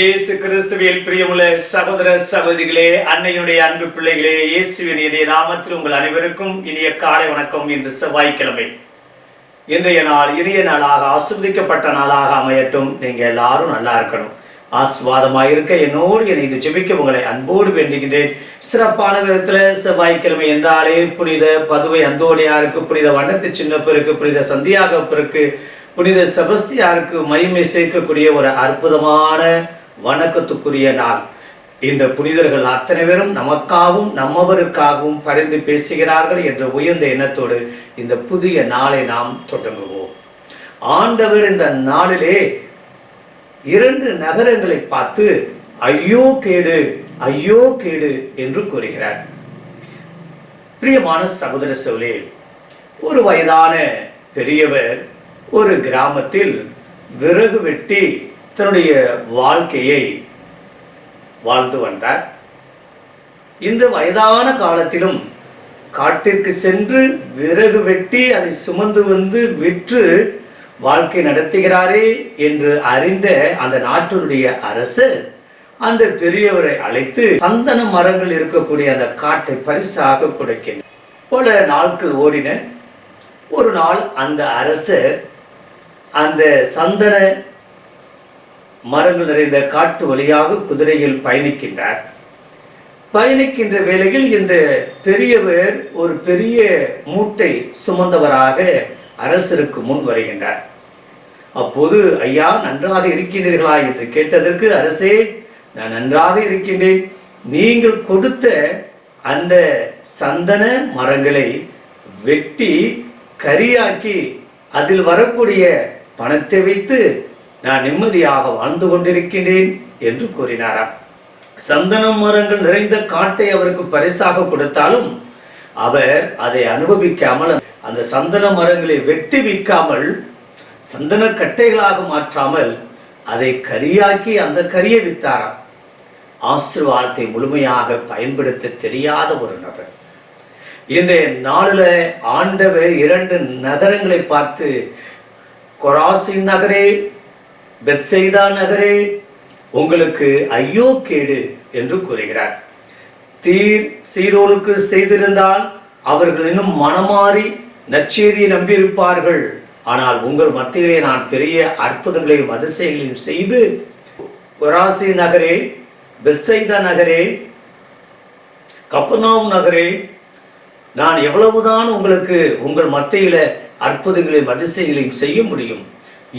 இயேசு கிறிஸ்துவில் பிரியமுள்ள சகோதர சகோதரிகளே அன்னையுடைய அன்பு பிள்ளைகளே இயேசுவின் இனிய நாமத்தில் உங்கள் அனைவருக்கும் இனிய காலை வணக்கம் இன்று செவ்வாய்க்கிழமை. இன்றைய நாள் இனிய நாளாக ஆசிர்வதிக்கப்பட்ட நாளாக அமையட்டும். நீங்க எல்லாரும் நல்லா இருக்கணும். ஆஸ்வாதமாக இருக்க என்னோடு என்னை இது ஜெபிக்க உங்களை அன்போடு வேண்டுகின்றேன். சிறப்பான விதத்தில் செவ்வாய்க்கிழமை என்றாலே புனித பதுவை அந்தோணியாருக்கு புனித வண்ணத்து சின்னப்பருக்கு புனித சந்தியாகப்பருக்கு புனித செபஸ்தியாருக்கு மகிமை சேர்க்கக்கூடிய ஒரு அற்புதமான வணக்கத்துக்குரிய நாள். இந்த புனிதர்கள் அத்தனை பேரும் நமக்காகவும் நம்மவருக்காகவும் பரிந்து பேசுகிறார்கள் என்ற உயர்ந்த எண்ணத்தோடு இந்த புதிய நாளை நாம் தொடங்குவோம். ஆண்டவர் இந்த நாளிலே இரண்டு நகரங்களை பார்த்து ஐயோ கேடு ஐயோ கேடு என்று கூறுகிறார். பிரியமான சகோதர சோழே ஒரு வயதான பெரியவர் ஒரு கிராமத்தில் விறகு வெட்டி தன்னுடைய வாழ்க்கையை வாழ்ந்து வந்தார். இந்த வயதான காலத்திலும் காட்டிற்கு சென்று விறகு வெட்டி அதை சுமந்து வந்து விற்று வாழ்க்கை நடத்துகிறாரே என்று அறிந்த அந்த நாட்டினுடைய அரசர் அந்த பெரியவரை அழைத்து சந்தன மரங்கள் இருக்கக்கூடிய அந்த காட்டை பரிசாக கொடுக்கின்றனர் பல நாட்கள் ஓடின. ஒரு நாள் அந்த அரசர் அந்த சந்தன மரங்கள் நிறைந்த காட்டு வழியாக குதிரையில் பயணிக்கின்றார். பயணிக்கின்ற வேளையில் இந்த பெரியவர் ஒரு பெரிய மூட்டை சுமந்தவராக அரசருக்கு முன் வருகின்றார். அப்போது ஐயா நன்றாக இருக்கின்றீர்களா? என்று கேட்டதற்கு அரசே நான் நன்றாக இருக்கின்றேன். நீங்கள் கொடுத்த அந்த சந்தன மரங்களை வெட்டி கரியாக்கி அதில் வரக்கூடிய பணத்தை வைத்து நான் நிம்மதியாக வாழ்ந்து கொண்டிருக்கின்றேன் என்று கூறினாராம். சந்தன மரங்கள் நிறைந்த காட்டை அவருக்கு பரிசாக கொடுத்தாலும் அவர் அதை அனுபவிக்காமல் அந்த சந்தன மரங்களை வெட்டி விற்காமல் சந்தன கட்டைகளாக மாற்றாமல் அதை கரியாக்கி அந்த கரியை வித்தாராம். ஆசீர்வாதத்தை முழுமையாக பயன்படுத்த தெரியாத ஒரு நபர். இந்த நாளில் ஆண்டவர் இரண்டு நகரங்களை பார்த்து கொராசின் நகரே பெத்செய்தா நகரே உங்களுக்கு ஐயோ கேடு என்று கூறுகிறார். தீர் சீதோனுக்கு செய்திருந்தால் அவர்கள் இன்னும் மனமாறி நச்சேரியை நம்பியிருப்பார்கள். ஆனால் உங்கள் மத்தியிலே நான் பெரிய அற்புதங்களையும் அதிசயங்களையும் செய்து கொராசி நகரே பெத்சைதா நகரே கப்பனாம் நகரே நான் எவ்வளவுதான் உங்களுக்கு உங்கள் மத்தியில அற்புதங்களையும் அதிசயங்களையும் செய்ய முடியும்.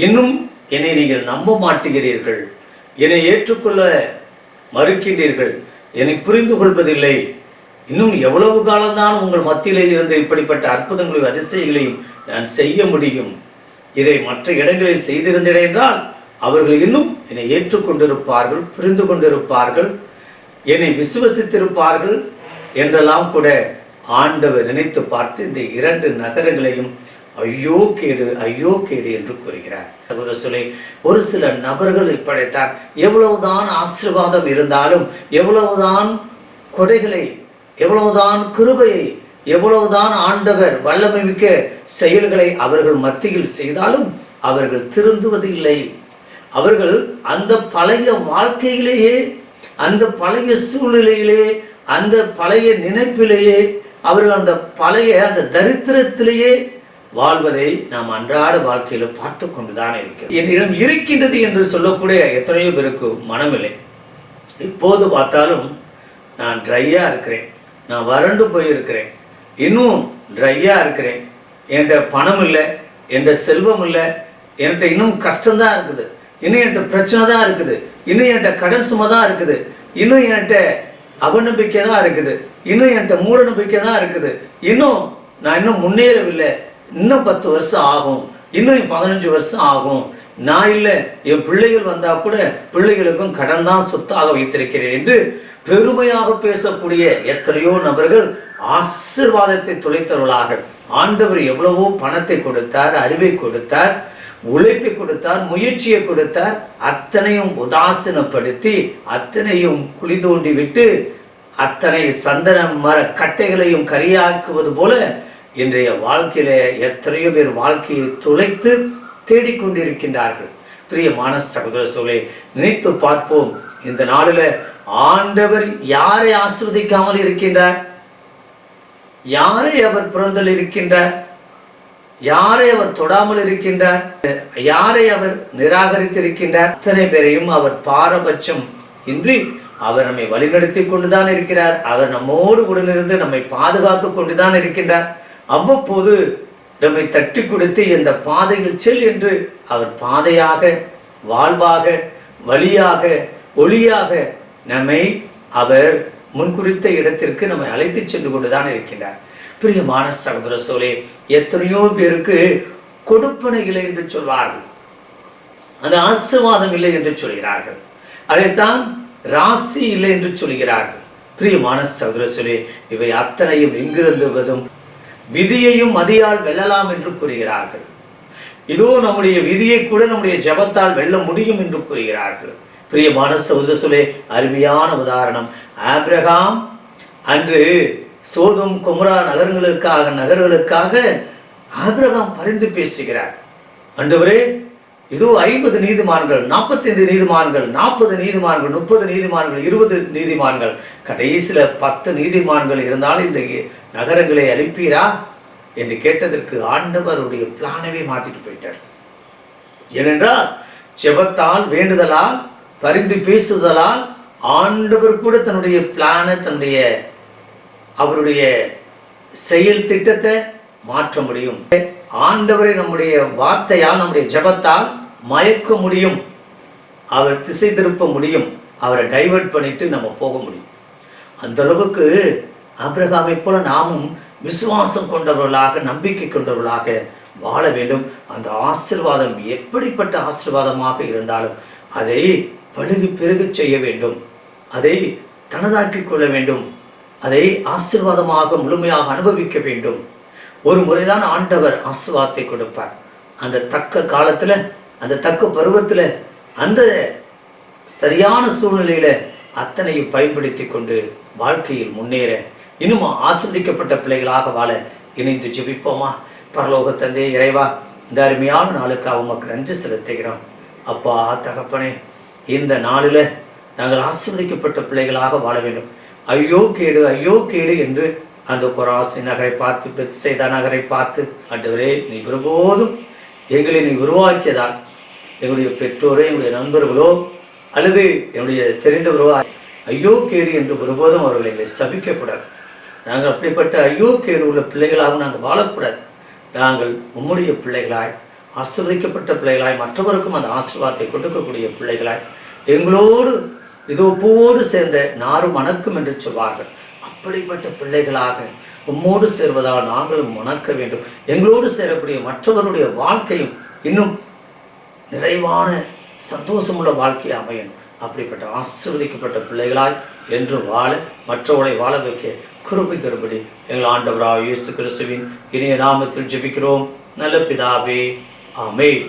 இன்னும் என்னை நீங்கள் நம்ப மாட்டுகிறீர்கள். என்னை ஏற்றுக்கொள்ள மறுக்கின்றீர்கள். என்னை புரிந்து கொள்வதில்லை. இன்னும் எவ்வளவு காலம்தான் உங்கள் மத்தியிலே இருந்து இப்படிப்பட்ட அற்புதங்களையும் அதிசயங்களையும் நான் செய்ய முடியும்? இதை மற்ற இடங்களில் செய்திருந்தேன் என்றால் அவர்கள் இன்னும் என்னை ஏற்றுக்கொண்டிருப்பார்கள் புரிந்து கொண்டிருப்பார்கள் என்னை விசுவசித்திருப்பார்கள் என்றெல்லாம் கூட ஆண்டவர் நினைத்து பார்த்து இந்த இரண்டு நகரங்களையும் ஐயோ கேடு ஐயோ கேடு என்று கூறுகிறார். சகோதர சொல்லி ஒரு சில நபர்கள் இப்படித்தான் எவ்வளவுதான் ஆசீர்வாதம் இருந்தாலும் எவ்வளவுதான் கொடைகளை எவ்வளவுதான் கிருபையை எவ்வளவுதான் ஆண்டவர் வல்லமை மிக்க செயல்களை அவர்கள் மத்தியில் செய்தாலும் அவர்கள் திருந்துவது இல்லை அவர்கள் அந்த பழைய வாழ்க்கையிலேயே அந்த பழைய சூழ்நிலையிலே அந்த பழைய நினைப்பிலேயே அவர்கள் அந்த பழைய அந்த தரித்திரத்திலேயே வாழ்வதை நாம் அன்றாட வாழ்க்கையில பார்த்து கொண்டுதான் இருக்கிறோம். என்னிடம் இருக்கின்றது என்று சொல்லக்கூடிய எத்தனையோ பேருக்கு மனமில்லை. இப்போது பார்த்தாலும் நான் ட்ரையாக இருக்கிறேன். நான் வறண்டு போயிருக்கிறேன். இன்னும் ட்ரையாக இருக்கிறேன். என்கிட்ட பணம் இல்லை என்கிட்ட செல்வம் இல்லை என்கிட்ட இன்னும் கஷ்டம்தான் இருக்குது. இன்னும் என்கிட்ட பிரச்சனை தான் இருக்குது. இன்னும் என்கிட்ட கடன் சுமை தான் இருக்குது. இன்னும் என்கிட்ட அவநம்பிக்கை தான் இருக்குது. இன்னும் என்கிட்ட மூட நம்பிக்கை தான் இருக்குது. இன்னும் நான் இன்னும் முன்னேறவில்லை. இன்னும் பத்து வருஷம் ஆகும். இன்னும் பதினஞ்சு வருஷம் ஆகும். நான் இல்லை என் பிள்ளைகள் வந்தா கூட பிள்ளைகளுக்கும் கடன் தான் சொத்தாக வைத்திருக்கிறேன் என்று பெருமையாக பேசக்கூடிய எத்தனையோ நபர்கள் ஆசிர்வாதத்தை துளைத்தவர்களாக ஆண்டவர் எவ்வளவோ பணத்தை கொடுத்தார் அறிவை கொடுத்தார் உழைப்பை கொடுத்தார் முயற்சியை கொடுத்தார் அத்தனையும் உதாசீனப்படுத்தி அத்தனையும் குழி தோண்டி விட்டு அத்தனை சந்தன மர கட்டைகளையும் கரியாக்குவது போல இன்றைய வாழ்க்கையில எத்தனையோ பேர் வாழ்க்கையை துளைத்து தேடிக்கொண்டிருக்கின்றார்கள். பிரியமான சகோதர சோலை நினைத்து பார்ப்போம். இந்த நாளில் ஆண்டவர் யாரை ஆசிர்வதிக்காமல் இருக்கின்றார்? யாரை அவர் பிறந்தல் இருக்கின்றார்? யாரை அவர் தொடாமல் இருக்கின்றார்? யாரை அவர் நிராகரித்திருக்கின்றார்? அத்தனை பேரையும் அவர் பாரபட்சம் இன்றி அவர் நம்மை வழிநடத்தி கொண்டுதான் இருக்கிறார். அவர் நம்மோடு உடனிருந்து நம்மை பாதுகாத்து கொண்டுதான் இருக்கின்றார். அவ்வப்போது நம்மை தட்டி கொடுத்து இந்த பாதையில் செல் என்று அவர் பாதையாக வாழ்வாக வழியாக ஒளியாக நம்மை அவர் முன்குறித்த இடத்திற்கு நம்மை அழைத்து சென்று கொண்டுதான் இருக்கின்றார். பிரியமான சகோதர சோலே எத்தனையோ பேருக்கு கொடுப்பனை இல்லை என்று சொல்வார்கள். அது ஆசிர்வாதம் இல்லை என்று சொல்கிறார்கள். அதைத்தான் ராசி இல்லை என்று சொல்கிறார்கள். பிரியமான சகோதர சோலே இவை அத்தனையும் எங்கிருந்து வரும்? விதியையும் மதியால் வெல்லலாம் என்று கூறுகிறார்கள். இதோ நம்முடைய விதியை கூட நம்முடைய ஜெபத்தால் வெல்ல முடியும் என்று கூறுகிறார்கள். பிரியமான சௌதசுலே அருமையான உதாரணம். ஆப்ரகாம் அன்று சோதும் குமரா நகரங்களுக்காக நகர்களுக்காக ஆபிரகாம் பரிந்து பேசுகிறார். அன்றுவரே இதோ ஐம்பது நீதிமான்கள் நாற்பத்தைந்து நீதிமான்கள் நாற்பது நீதிமான்கள் முப்பது நீதிமான்கள் இருபது நீதிமான்கள் கடைசியில பத்து நீதிமான்கள் இருந்தாலும் இந்த நகரங்களை அழிப்பீரா என்று கேட்டதற்கு ஆண்டவருடைய பிளானவே மாற்றிட்டு போயிட்டார். ஏனென்றால் ஜெபத்தால் வேண்டுதலால் பரிந்து பேசுதலால் ஆண்டவர் கூட தன்னுடைய பிளானை தன்னுடைய அவருடைய செயல் திட்டத்தை மாற்ற முடியும். ஆண்டவரை நம்முடைய வார்த்தையால் நம்முடைய ஜெபத்தால் மயக்க முடியும். அவர் திசை திருப்ப முடியும். அவரை டைவர்ட் பண்ணிட்டு நம்ம போக முடியும். அந்த அளவுக்கு ஆபிரகாமை போல நாமும் விசுவாசம் கொண்டவர்களாக நம்பிக்கை கொண்டவர்களாக வாழ வேண்டும். அந்த ஆசிர்வாதம் எப்படிப்பட்ட ஆசிர்வாதமாக இருந்தாலும் அதை பழுகு பிறகு செய்ய வேண்டும். அதை தனதாக்கிக் கொள்ள வேண்டும். அதை ஆசிர்வாதமாக முழுமையாக அனுபவிக்க வேண்டும். ஒரு முறைதான் ஆண்டவர் ஆசிர்வாதத்தை கொடுப்பார். அந்த தக்க காலத்தில் அந்த தக்க பருவத்தில் அந்த சரியான சூழ்நிலையில் அத்தனையும் பயன்படுத்தி கொண்டு வாழ்க்கையில் முன்னேற இன்னும் ஆசிர்வதிக்கப்பட்ட பிள்ளைகளாக வாழ இணைந்து ஜெபிப்போமா? பரலோக தந்தை இறைவா இந்த அருமையான நாளுக்காக உமக்கு நன்றி செலுத்துகிறோம். அப்பா தகப்பனே இந்த நாளில் நாங்கள் ஆசிர்வதிக்கப்பட்ட பிள்ளைகளாக வாழ வேண்டும். ஐயோ கேடு ஐயோ கேடு என்று அந்த கொராசி நகரை பார்த்து பெத்சைதா நகரை பார்த்து ஆண்டவரே நீ ஒருபோதும் எங்களை நீ உருவாக்கியதால் என்னுடைய பெற்றோரோ என்னுடைய நண்பர்களோ அல்லது என்னுடைய தெரிந்தவரோ ஐயோ கேடு என்று ஒருபோதும் அவர்கள் சபிக்கக்கூடாது. நாங்கள் அப்படிப்பட்ட ஐயோ உள்ள பிள்ளைகளாக நாங்கள் வாழக்கூடாது. நாங்கள் உம்முடைய பிள்ளைகளாய் ஆசிர்வதிக்கப்பட்ட பிள்ளைகளாய் மற்றவருக்கும் அந்த ஆசீர்வாதத்தை கொடுக்கக்கூடிய பிள்ளைகளாய் எங்களோடு இதோ பூவோடு சேர்ந்த நாரும் மணக்கும் என்று சொல்வார்கள். அப்படிப்பட்ட பிள்ளைகளாக உம்மோடு சேர்வதால் நாங்களும் மணக்க வேண்டும். எங்களோடு சேரக்கூடிய மற்றவருடைய வாழ்க்கையும் இன்னும் நிறைவான சந்தோஷமுள்ள வாழ்க்கையை அமையணும். அப்படிப்பட்ட ஆசிர்வதிக்கப்பட்ட பிள்ளைகளாய் என்று வாழ மற்றவர்களை வாழ வைக்க கிருபை தருபடி எங்கள் ஆண்டவராக இயேசு கிறிஸ்துவின் இணைய நாமத்தில் ஜெபிக்கிறோம். நல்ல பிதாவே ஆமென்.